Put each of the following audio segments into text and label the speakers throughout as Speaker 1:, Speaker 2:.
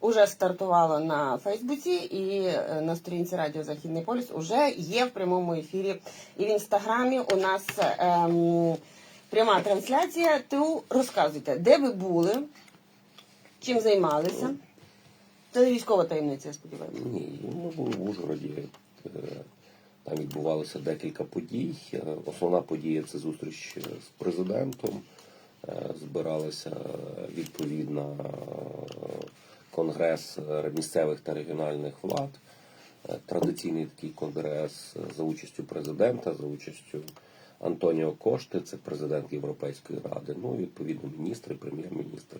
Speaker 1: уже стартувало на Фейсбуці і е, на сторінці Радіо Західний Полюс уже є в прямому ефірі. І в інстаграмі у нас ем, пряма трансляція. То розказуйте, де ви були, чим займалися. Це військова таємниця, я сподіваюся.
Speaker 2: Ні, ми були в Ужгороді. Е, Там відбувалося декілька подій. Е, Основна подія це зустріч з президентом. Збиралася відповідна конгрес е, місцевих та регіональних влад. Е, Традиційний такий конгрес е, за участю президента, за участю Антоніо Кошти, це президент Європейської ради. Ну і відповідно міністри, прем'єр-міністр.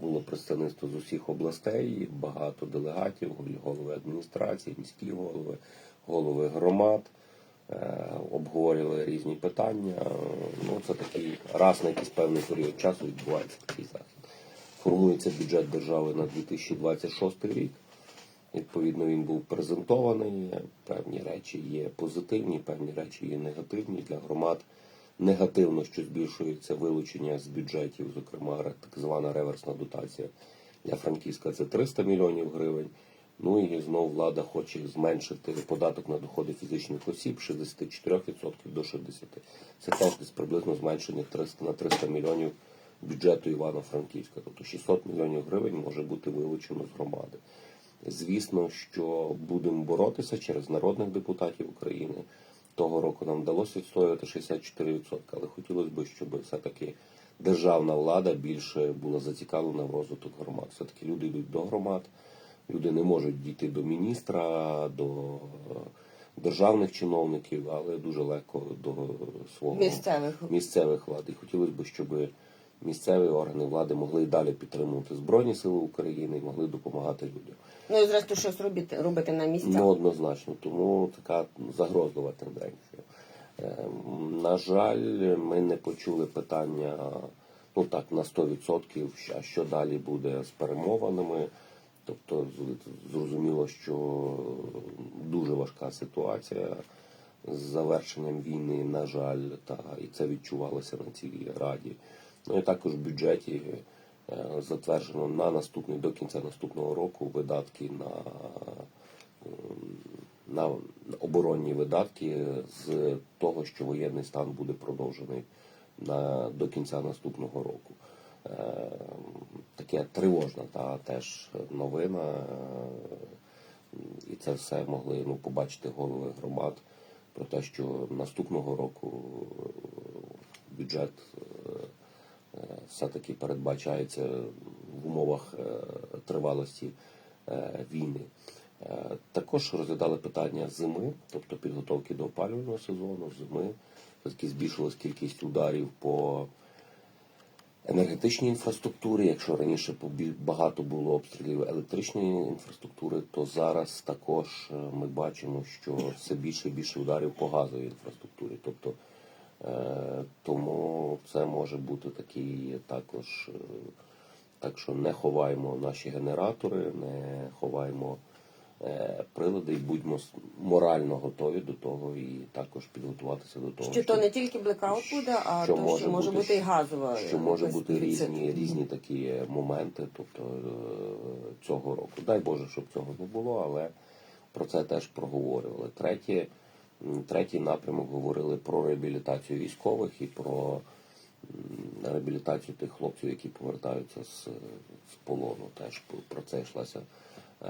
Speaker 2: Було представництво з усіх областей, багато делегатів, голови адміністрації, міські голови, голови громад. Обговорювали різні питання. Ну, це такий раз на якийсь певний період часу відбувається такий захід. Формується бюджет держави на 2026 рік. Відповідно, він був презентований. Певні речі є позитивні, певні речі є негативні для громад. Негативно, що збільшується вилучення з бюджетів, зокрема так звана реверсна дотація для Франківська це 300 мільйонів гривень. Ну і знову влада хоче зменшити податок на доходи фізичних осіб з 64% до 60%. Це теж приблизно зменшення 300 на 300 мільйонів бюджету Івано-Франківська. Тобто 600 мільйонів гривень може бути вилучено з громади. Звісно, що будемо боротися через народних депутатів України. Того року нам вдалося відстоювати 64%, але хотілося б, щоб все-таки державна влада більше була зацікавлена в розвиток громад. Все-таки люди йдуть до громад, люди не можуть дійти до міністра, до державних чиновників, але дуже легко до свого
Speaker 1: Місцевих.
Speaker 2: місцевих влад. І хотілося б, щоб місцеві органи влади могли і далі підтримувати Збройні Сили України і могли допомагати людям.
Speaker 1: Ну і зрештою щось робити, робити на місцях.
Speaker 2: Ну, однозначно, тому така загрозлива тенденція. Ем, На жаль, ми не почули питання, ну так, на 100%, а що далі буде з перемовинами. Тобто, зрозуміло, що дуже важка ситуація з завершенням війни, на жаль, та і це відчувалося на цій раді. Ну і також в бюджеті е, затверджено на наступний до кінця наступного року видатки на на оборонні видатки з того, що воєнний стан буде продовжений на, до кінця наступного року. Е, таке тривожна та теж новина. Е, і це все могли ну, побачити голови громад про те, що наступного року бюджет все-таки передбачається в умовах е, тривалості е, війни. Е, Також розглядали питання зими, тобто підготовки до опалювального сезону, зими. Все-таки збільшилась кількість ударів по енергетичній інфраструктурі. Якщо раніше багато було обстрілів електричної інфраструктури, то зараз також е, ми бачимо, що все більше і більше ударів по газовій інфраструктурі. Тобто е, тому це може бути такий також. е, Так що не ховаємо наші генератори, не ховаємо е, прилади і будьмо морально готові до того і також підготуватися до того,
Speaker 1: Що то не тільки блекаут буде, а
Speaker 2: що
Speaker 1: то,
Speaker 2: може
Speaker 1: що може
Speaker 2: бути-
Speaker 1: бути і газова.
Speaker 2: що може бути різні, різні такі моменти, тобто е, цього року. Дай Боже, щоб цього не було, але про це теж проговорювали. Третє, третій напрямок говорили про реабілітацію військових і про реабілітацію тих хлопців, які повертаються з, з полону. Теж про- це йшлася е,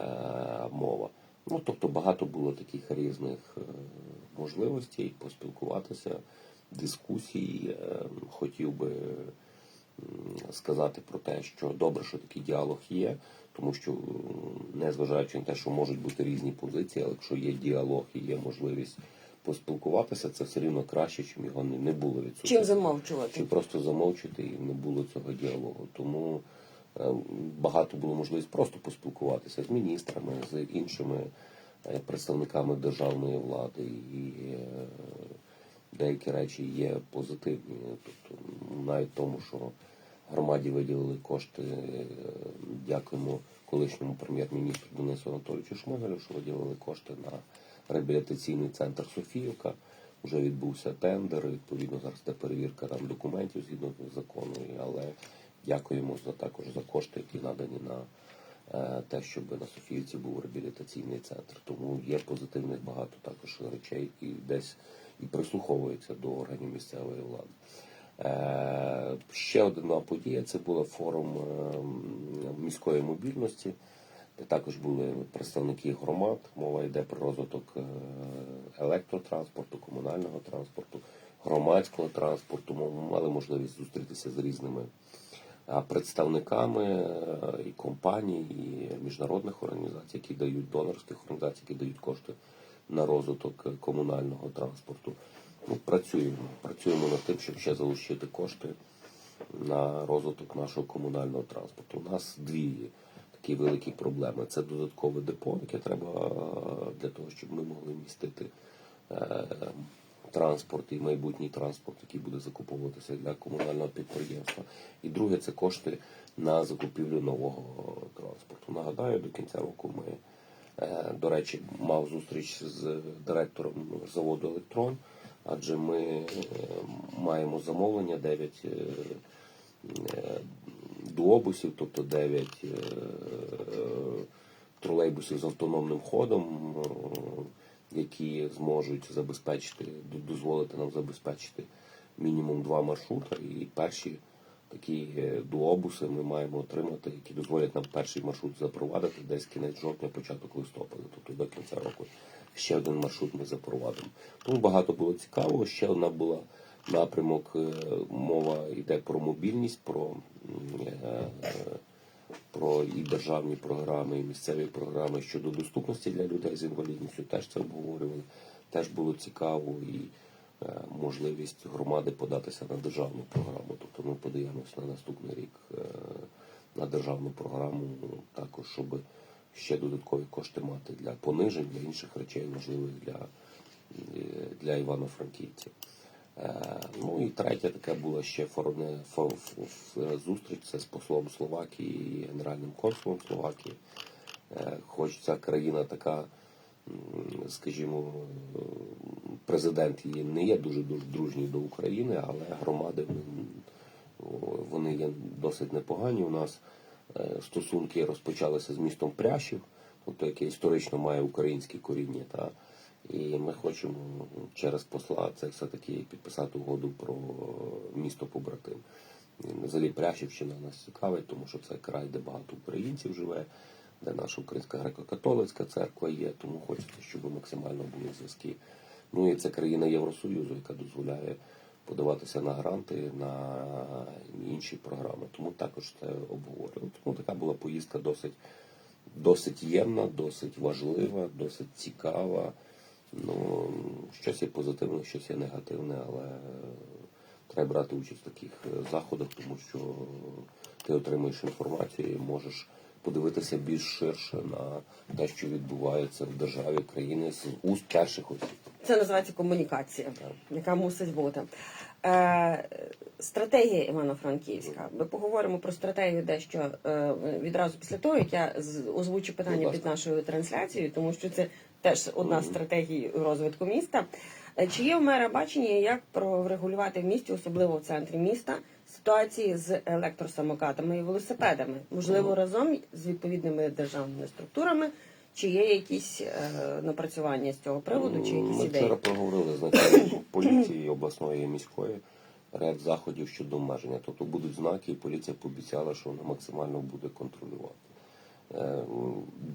Speaker 2: мова. Ну, тобто багато було таких різних е, можливостей поспілкуватися, дискусій. Е, хотів би сказати про те, що добре, що такий діалог є, тому що незважаючи на те, що можуть бути різні позиції, але якщо є діалог і є можливість поспілкуватися, це все рівно краще, чим його не, не було відсутньо.
Speaker 1: Чим замовчувати?
Speaker 2: Чи просто замовчити і не було цього діалогу. Тому е, багато було можливість просто поспілкуватися з міністрами, з іншими е, представниками державної влади. І е, деякі речі є позитивні. Тобто, навіть тому, що громаді виділили кошти, е, дякуємо колишньому прем'єр-міністру Денису Анатолійовичу Шмигалю, що виділили кошти на реабілітаційний центр Софіївка. Вже відбувся тендер, відповідно зараз йде перевірка там документів згідно закону, але Дякуємо за також за кошти, які надані на е, те, щоб на Софіївці був реабілітаційний центр. Тому є позитивних багато також речей і десь і прислуховується до органів місцевої влади. Е, Ще одна подія це була форум е, міської мобільності, де також були представники громад. Мова йде про розвиток е, електротранспорту, комунального транспорту, громадського транспорту. Ми мали можливість зустрітися з різними представниками е, і компаній, і міжнародних організацій, які дають донорських організацій, які дають кошти на розвиток е, комунального транспорту. Ну, працюємо. Працюємо над тим, щоб ще залучити кошти на розвиток нашого комунального транспорту. У нас дві такі великі проблеми. Це додаткове депо, яке треба е, для того, щоб ми могли містити е, транспорт і майбутній транспорт, який буде закуповуватися для комунального підприємства. І друге це кошти на закупівлю нового транспорту. Нагадаю, до кінця року ми, е, до речі, мав зустріч з директором заводу Електрон, адже ми маємо замовлення 9 е, тобто 9 е, тролейбусів з автономним ходом, е, які зможуть забезпечити, дозволити нам забезпечити мінімум два маршрути. І перші такі е, дуобуси ми маємо отримати, які дозволять нам перший маршрут запровадити десь кінець жовтня, початок листопада, тобто до кінця року. Ще один маршрут ми запровадимо. Тому багато було цікавого. Ще одна була напрямок. е, Мова йде про мобільність, про, е, про і державні програми, і місцеві програми щодо доступності для людей з інвалідністю. Теж це обговорювали. Теж було цікаво і е, можливість громади податися на державну програму. Тобто ми подаємося на наступний рік на державну програму, також щоб ще додаткові кошти мати для понижень, для інших речей, можливих для, для івано-франківців. Е, Ну і третя така була ще форне зустріч це з послом Словакії і генеральним консулом Словакії. Е, Хоч ця країна така, скажімо, президент її не є дуже дружній до України, але громади вони є досить непогані. У нас е, стосунки розпочалися з містом Прящів, тобто яке історично має українське коріння. Та, і ми хочемо через посла це все-таки підписати угоду про місто побратим. Взагалі Прящівщина нас цікавить, тому що це край, де багато українців живе, де наша українська греко-католицька церква є, тому хочеться, щоб максимально були зв'язки. Ну і це країна Євросоюзу, яка дозволяє подаватися на гранти на інші програми. Тому також це обговорювали. Тому така була поїздка досить, досить ємна, досить важлива, досить цікава. Ну, щось є позитивне, щось є негативне, але треба брати участь в таких е, заходах, тому що ти отримуєш інформацію і можеш подивитися більш ширше на те, що відбувається в державі країни з уст перших осіб.
Speaker 1: Це називається комунікація, яка мусить бути. Е, стратегія Івано-Франківська. Ми поговоримо про стратегію дещо е, відразу після того, як я озвучу питання під нашою трансляцією, тому що це теж одна з стратегій розвитку міста. Е, Чи є у мера бачення, як врегулювати в місті, особливо в центрі міста, ситуації з електросамокатами і велосипедами? Можливо, разом з відповідними державними структурами, чи є якісь е, напрацювання з цього приводу, чи якісь
Speaker 2: Ми
Speaker 1: ідеї?
Speaker 2: вчора проговорили з начальником поліції обласної і міської ряд заходів щодо обмеження. Тобто будуть знаки, і поліція пообіцяла, що вона максимально буде контролювати. Е,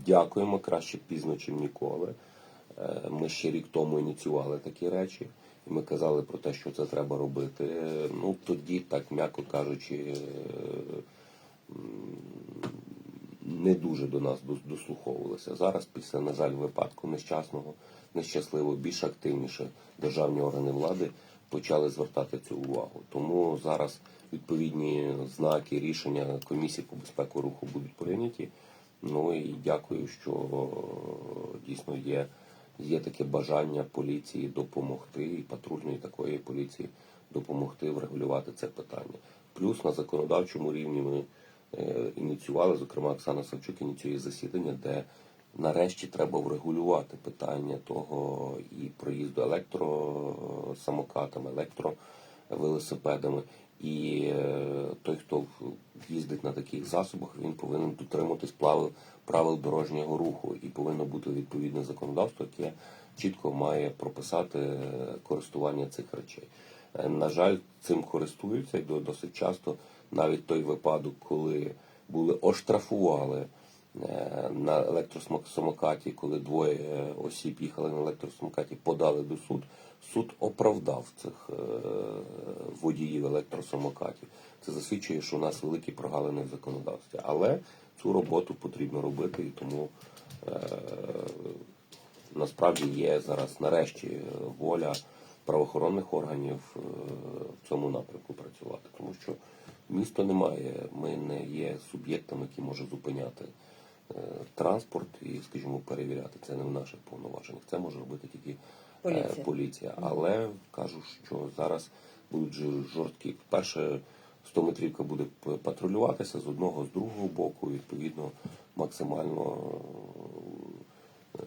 Speaker 2: Дякуємо краще пізно, чим ніколи. Е, Ми ще рік тому ініціювали такі речі, і ми казали про те, що це треба робити. Е, Ну тоді, так м'яко кажучи, не дуже до нас дослуховувалися. Зараз, після, на жаль, випадку нещасного, нещасливого, більш активніше державні органи влади почали звертати цю увагу. Тому зараз відповідні знаки, рішення комісії по безпеку руху будуть прийняті. Ну і дякую, що е, дійсно є, є таке бажання поліції допомогти, і патрульної такої поліції допомогти врегулювати це питання. Плюс на законодавчому рівні ми е, ініціювали, зокрема Оксана Савчук ініціює засідання, де нарешті треба врегулювати питання того і проїзду електросамокатами, електровелосипедами, І е, той, хто їздить на таких засобах, він повинен дотримуватись правил, дорожнього руху і повинно бути відповідне законодавство, яке чітко має прописати е, користування цих речей. Е, На жаль, цим користуються і досить часто навіть той випадок, коли були оштрафували на електросамокаті, коли двоє осіб їхали на електросамокаті, подали до суд. Суд оправдав цих е, водіїв електросамокатів. Це засвідчує, що у нас великі прогалини в законодавстві. Але цю роботу потрібно робити, і тому е, насправді є зараз нарешті воля правоохоронних органів е, в цьому напрямку працювати, тому що місто не має, ми не є суб'єктами, які можуть зупиняти транспорт і, скажімо, перевіряти. Це не в наших повноваженнях. Це може робити тільки
Speaker 1: Поліція.
Speaker 2: поліція. Але кажу, що зараз будуть жорсткі. Перше, 100 метрівка буде патрулюватися з одного, з другого боку. Відповідно, максимально е,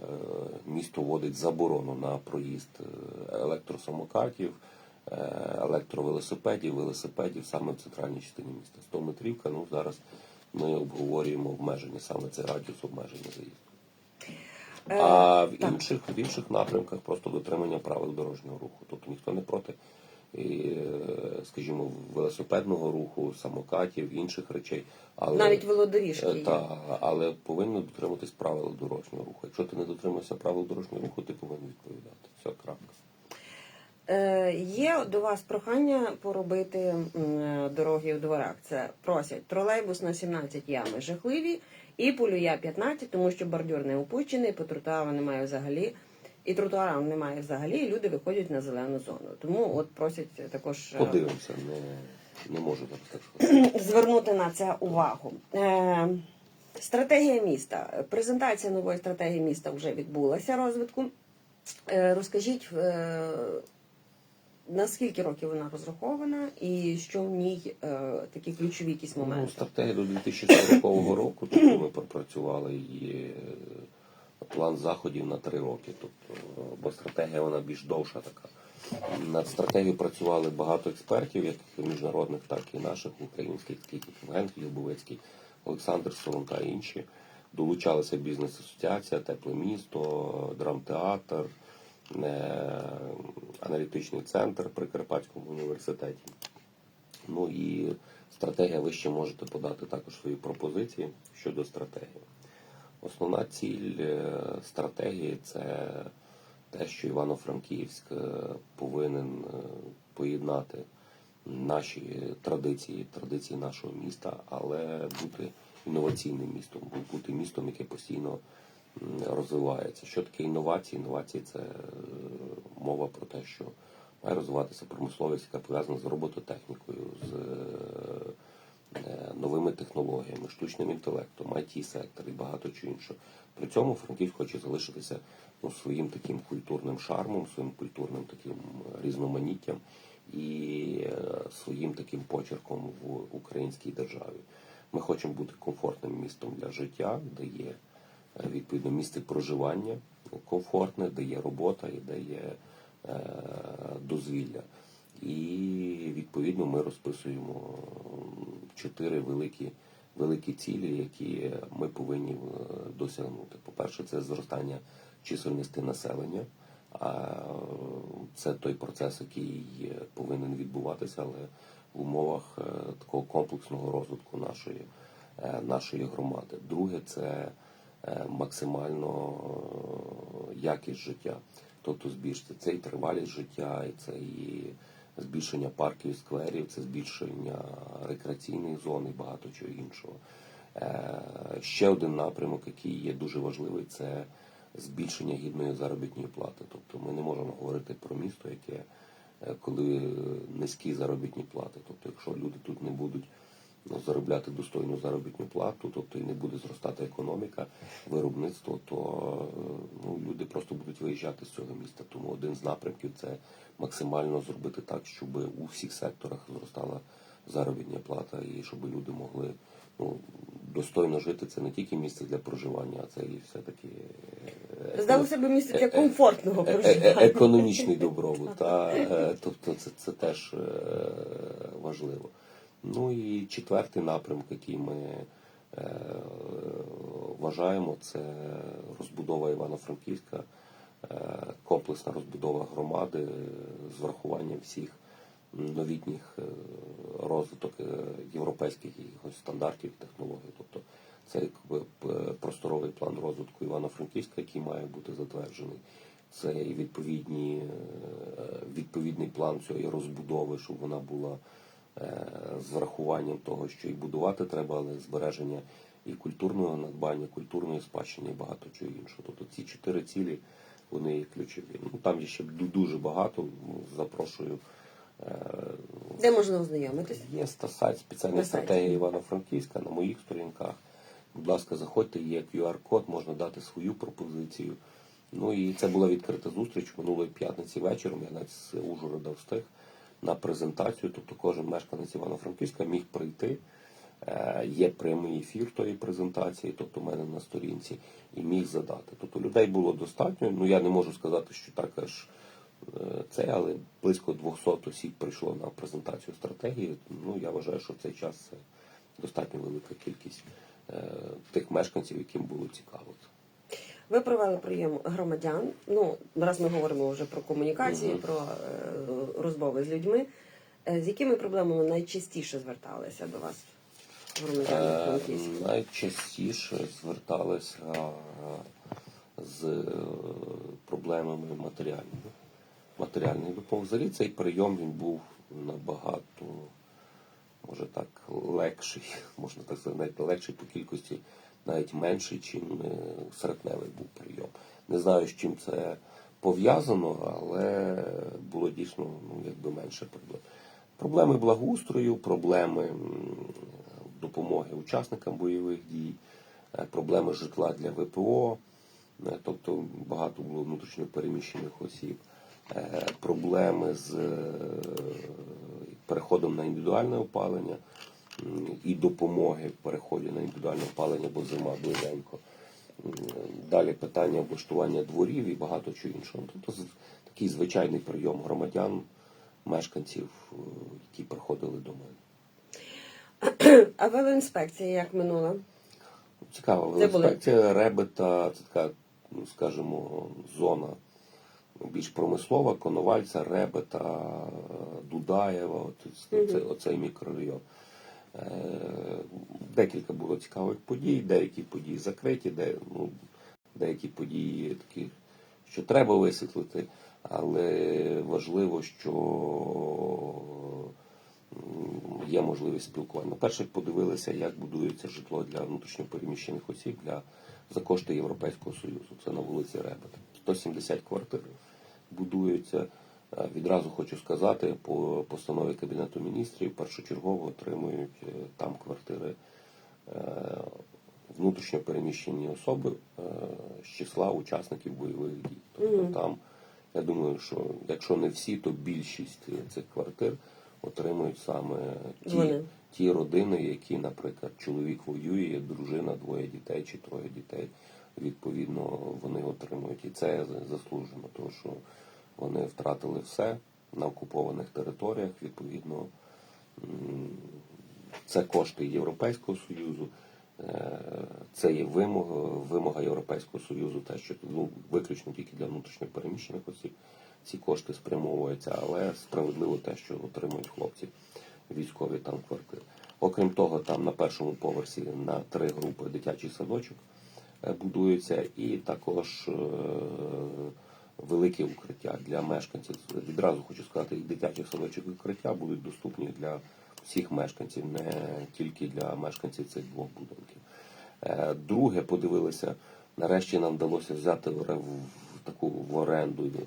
Speaker 2: місто вводить заборону на проїзд е, електросамокатів, е, електровелосипедів, велосипедів саме в центральній частині міста. 100 метрівка, ну зараз ми обговорюємо обмеження, саме це радіус обмеження заїзду.
Speaker 1: Е,
Speaker 2: А в
Speaker 1: так.
Speaker 2: інших, в інших напрямках просто дотримання правил дорожнього руху. Тобто ніхто не проти, і, е, скажімо, велосипедного руху, самокатів, інших речей. Але,
Speaker 1: Навіть велодоріжки
Speaker 2: Е. Та, але повинно дотримуватись правил дорожнього руху. Якщо ти не дотримуєшся правил дорожнього руху, ти повинен відповідати. Все, крапка.
Speaker 1: Е, є до вас прохання поробити дороги в дворах. Це просять тролейбус на 17 ями жахливі і полюя 15, тому що бордюр не опущений, по тротуару немає взагалі, і тротуара немає взагалі, і люди виходять на зелену зону. Тому от просять також е,
Speaker 2: Подивимося, не, не можу зараз так сказати.
Speaker 1: звернути на це увагу. Е, стратегія міста. Презентація нової стратегії міста вже відбулася розвитку. Е, розкажіть, е, на скільки років вона розрахована і що в ній е, такі ключові якісь
Speaker 2: Ну,
Speaker 1: моменти?
Speaker 2: стратегія до 2040 року, тобто ми пропрацювали і е, план заходів на три роки. Тобто, бо стратегія вона більш довша така. Над стратегією працювали багато експертів, як міжнародних, так і наших, українських, як Євген Глібовецький, Олександр Солонка і інші. Долучалися бізнес-асоціація, тепле місто, драмтеатр, аналітичний центр при Карпатському університеті. Ну і стратегія, ви ще можете подати також свої пропозиції щодо стратегії. Основна ціль е, стратегії це те, що Івано-Франківськ е, повинен е, поєднати наші традиції, традиції нашого міста, але бути інноваційним містом, бути містом, яке постійно розвивається. Що таке інновації? Інновації це е, мова про те, що має розвиватися промисловість, яка пов'язана з робототехнікою, з е, новими технологіями, штучним інтелектом, it сектор і багато чого іншого. При цьому Франківськ хоче залишитися ну, своїм таким культурним шармом, своїм культурним таким е, різноманіттям і е, своїм таким почерком в українській державі. Ми хочемо бути комфортним містом для життя, де є е, відповідно місце проживання комфортне, де є робота і де є е, дозвілля. І відповідно ми розписуємо чотири великі, великі цілі, які ми повинні е, досягнути. По-перше, це зростання чисельності населення. А це той процес, який повинен відбуватися, але в умовах е, такого комплексного розвитку нашої, е, нашої громади. Друге, це е, максимально е, якість життя. Тобто збільшити це і тривалість життя, і це і збільшення парків і скверів, це збільшення рекреаційних зон і багато чого іншого. Е, Ще один напрямок, який є дуже важливий, це збільшення гідної заробітної плати. Тобто ми не можемо говорити про місто, яке е, коли низькі заробітні плати. Тобто, якщо люди тут не будуть заробляти достойну заробітну плату, тобто і не буде зростати економіка, виробництво, то е, ну, люди просто будуть виїжджати з цього міста. Тому один з напрямків це максимально зробити так, щоб у всіх секторах зростала заробітна плата і щоб люди могли ну, достойно жити. Це не тільки місце для проживання, а це і все-таки е,
Speaker 1: Здалося б місце для
Speaker 2: Е, е,
Speaker 1: комфортного
Speaker 2: е- е-
Speaker 1: проживання.
Speaker 2: економічний добробут. Е, тобто це, це теж е, важливо. Ну і четвертий напрямок, який ми е, вважаємо, це розбудова Івано-Франківська, е, комплексна розбудова громади з врахуванням всіх новітніх е, розвиток е, європейських якихось стандартів і технологій. Тобто це якби просторовий план розвитку Івано-Франківська, який має бути затверджений. Це і відповідні, е, відповідний план цієї розбудови, щоб вона була е, з врахуванням того, що і будувати треба, але збереження і культурного надбання, культурної спадщини і багато чого іншого. Тобто ці чотири цілі вони є ключові. Ну там є ще дуже багато. Запрошую. е,
Speaker 1: Де можна ознайомитись?
Speaker 2: Є сайт спеціальна
Speaker 1: На сайті.
Speaker 2: стратегія Івано-Франківська на моїх сторінках. Будь ласка, заходьте, є QR-код, можна дати свою пропозицію. Ну і це була відкрита зустріч минулої п'ятниці вечором. Я навіть з Ужгорода встиг на презентацію. Тобто кожен мешканець Івано-Франківська міг прийти. Е, Є прямий ефір тої презентації, тобто в мене на сторінці, і міг задати. Тобто людей було достатньо. Ну я не можу сказати, що так аж е, це, але близько 200 осіб прийшло на презентацію стратегії. Ну я вважаю, що в цей час це достатньо велика кількість е, тих мешканців, яким було цікаво.
Speaker 1: Ви провели прийом громадян. Ну, раз ми говоримо вже про комунікації, про е, розмови з людьми. Е, З якими проблемами найчастіше зверталися до вас громадяни
Speaker 2: Е, Найчастіше зверталися з е, проблемами матеріальними. Матеріальної допомоги. Взагалі цей прийом він був набагато, може так, легший, можна так сказати, навіть легший по кількості, навіть менший, чим е, серпневий був прийом. Не знаю, з чим це пов'язано, але було дійсно ну, якби менше проблем. Проблеми благоустрою, проблеми допомоги учасникам бойових дій, е, проблеми житла для ВПО, е, тобто багато було внутрішньо переміщених осіб, проблеми з переходом на індивідуальне опалення і допомоги в переході на індивідуальне опалення, бо зима близенько. Далі питання облаштування дворів і багато чого іншого. Тобто такий звичайний прийом громадян, мешканців, які приходили до мене.
Speaker 1: А велоінспекція як минула?
Speaker 2: Цікава велоінспекція Ребета, це така, ну скажімо, зона більш промислова, Коновальця, Ребета, Дудаєва, оце- оцей мікрорайон. Е, Декілька було цікавих подій, деякі події закриті, де, ну, деякі події такі, що треба висвітлити, але важливо, що є можливість спілкування. Перше подивилися, як будується житло для внутрішньопереміщених осіб для, за кошти Європейського Союзу. Це на вулиці Ребета. 170 квартир будуються. Е, Відразу хочу сказати, по постанові Кабінету міністрів першочергово отримують е, там квартири е, внутрішньо переміщені особи з числа учасників бойових дій. Тобто там, я думаю, що якщо не всі, то більшість цих квартир отримують саме ті, ті родини, які, наприклад, чоловік воює, дружина, двоє дітей чи троє дітей. Відповідно, вони отримують і це заслужено, тому що вони втратили все на окупованих територіях. Відповідно, це кошти Європейського Союзу. е, Це є вимога, вимога Європейського Союзу, те, що ну, виключно тільки для внутрішньо переміщених осіб ці кошти спрямовуються, але справедливо те, що отримують хлопці військові там квартири. Окрім того, там на першому поверсі на три групи дитячий садочок е, будується, і також е, велике укриття для мешканців. Відразу хочу сказати, і дитячий садочок укриття будуть доступні для всіх мешканців, не тільки для мешканців цих двох будинків. Е, Друге, подивилися, нарешті нам вдалося взяти в таку в оренду е,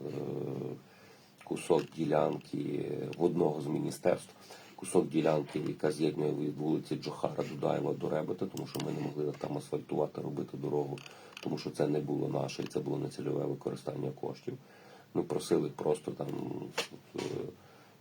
Speaker 2: кусок ділянки в одного з міністерств. Кусок ділянки, яка з'єднує від вулиці Джохара Дудаєва до Ребета, тому що ми не могли там асфальтувати, робити дорогу, тому що це не було наше, і це було нецільове використання коштів. Ми просили просто там е,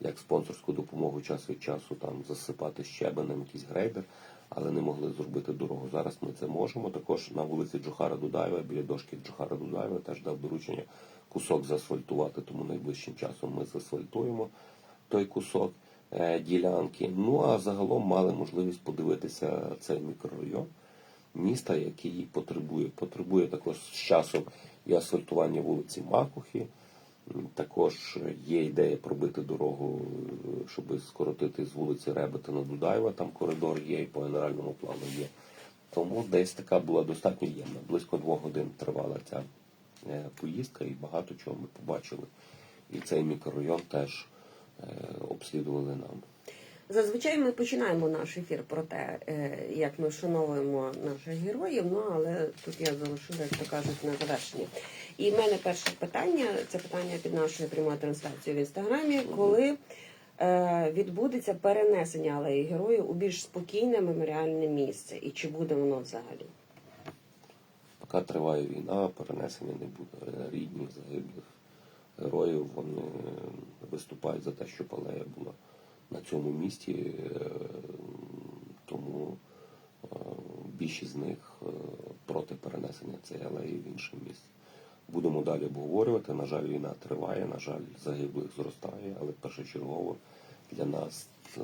Speaker 2: як спонсорську допомогу час від часу там засипати щебенем якийсь грейдер. але не могли зробити дорогу. Зараз ми це можемо. Також на вулиці Джохара Дудаєва, біля дошки Джохара Дудаєва, теж дав доручення кусок заасфальтувати, тому найближчим часом ми заасфальтуємо той кусок ділянки. Ну а загалом мали можливість подивитися цей мікрорайон міста, який потребує. Потребує також з часом і асфальтування вулиці Макухи. Також є ідея пробити дорогу, е, щоб скоротити з вулиці Ребета на Дудаєва. Там коридор є і по генеральному плану є. Тому десь така була достатньо ємна. Близько двох годин тривала ця е, поїздка, і багато чого ми побачили. І цей мікрорайон теж е, обслідували нам.
Speaker 1: Зазвичай ми починаємо наш ефір про те, е, як ми вшановуємо наших героїв. Ну але тут я залишила, як то кажуть, на завершенні. І в мене перше питання це питання під нашою прямою трансляцією в інстаграмі, коли е, відбудеться перенесення алеї героїв у більш спокійне меморіальне місце, і чи буде воно взагалі?
Speaker 2: Поки триває війна, перенесення не буде. Рідні загиблих героїв вони виступають за те, щоб алея була на цьому місці. Е, Тому е, більшість з них е, проти перенесення цієї алеї в інше місце. Будемо далі обговорювати. На жаль, війна триває, на жаль, загиблих зростає, але першочергово для нас е,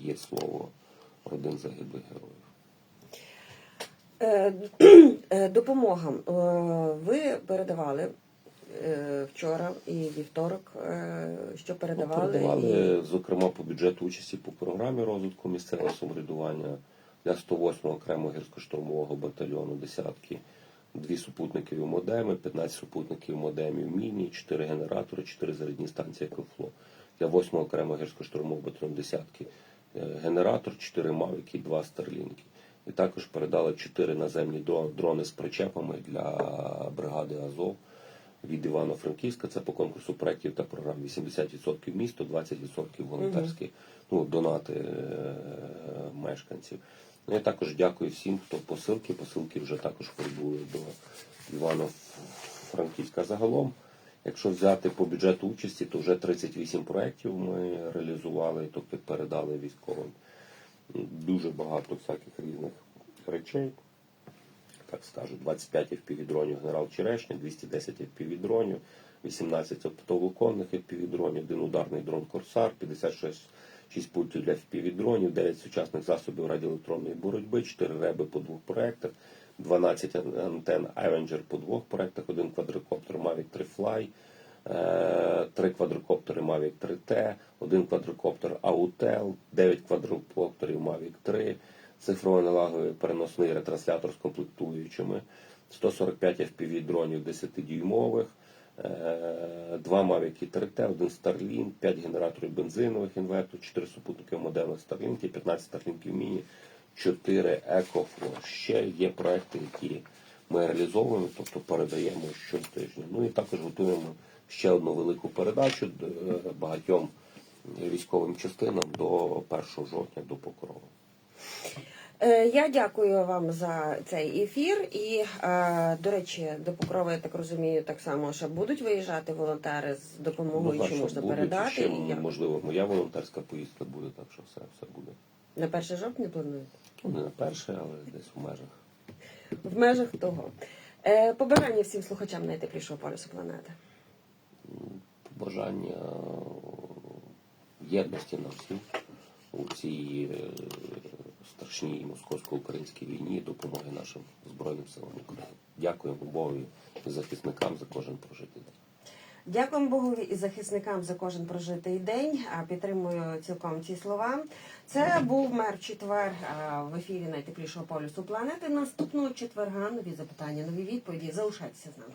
Speaker 2: є слово родин загиблих героїв.
Speaker 1: Е, е, Допомога. Е, Ви передавали е, вчора і вівторок, е, що передавали.
Speaker 2: Ну, передавали, зокрема, по бюджету участі по програмі розвитку місцевого самоврядування для 108 окремого гірсько-штурмового батальйону десятки, дві супутникові модеми, 15 супутників модемів міні, 4 генератори, 4 зарядні станції Екофло. Для 8 окремого гірсько-штурмового батальйону десятки е, генератор, 4 мавіки, 2 старлінки. І також передали 4 наземні дрони з причепами для бригади Азов від Івано-Франківська. Це по конкурсу проєктів та програм. 80% місто, 20% волонтерські ну, донати е, мешканців. Ну, я також дякую всім, хто посилки. Посилки вже також прибули до Івано-Франківська. Загалом, якщо взяти по бюджету участі, то вже 38 проєктів ми реалізували, тобто передали військовим. Дуже багато всяких різних речей так скажу, 25 FPV-дронів генерал Черешня, 210 FPV-дронів, 18 оптоволоконних FPV-дронів, один ударний дрон Корсар, 56 6 пультів для FPV-дронів, 9 сучасних засобів радіоелектронної боротьби, 4 реби по двох проектах, 12 антенн Avenger по двох проектах, один квадрокоптер Mavic 3 Fly, три квадрокоптери Mavic 3T, один квадрокоптер Autel, 9 квадрокоптерів Mavic 3, цифрово налаговий переносний ретранслятор з комплектуючими, 145 FPV дронів 10-дюймових, е, два Mavic 3T, один Starlink, 5 генераторів бензинових інверторів, 4 супутники модемних Starlink, 15 Starlink міні, 4 EcoFlow. Ще є проекти, які ми реалізовуємо, тобто передаємо щотижня. Ну і також готуємо ще одну велику передачу е, багатьом військовим частинам до 1 жовтня до Покрова.
Speaker 1: Е, Я дякую вам за цей ефір. І, е, до речі, до Покрова, я так розумію, так само ще будуть виїжджати волонтери з допомогою, чи можна
Speaker 2: будуть,
Speaker 1: передати.
Speaker 2: Ще,
Speaker 1: І як?
Speaker 2: можливо, моя волонтерська поїздка буде, так що все, все буде.
Speaker 1: На 1 жовтня плануєте?
Speaker 2: Ну, не на перше, але десь в межах.
Speaker 1: В межах того. Е, Побажання всім слухачам найтеплішого полюсу планети.
Speaker 2: Бажання єдності на всіх у цій страшній московсько-українській війні, допомоги нашим Збройним силам України. Дякуємо Богові і захисникам за кожен прожитий день.
Speaker 1: Дякуємо Богові і захисникам за кожен прожитий день. Підтримую цілком ці слова. Це був мер четвер в ефірі найтеплішого полюсу планети. Наступного четверга нові запитання, нові відповіді. Залишайтеся з нами.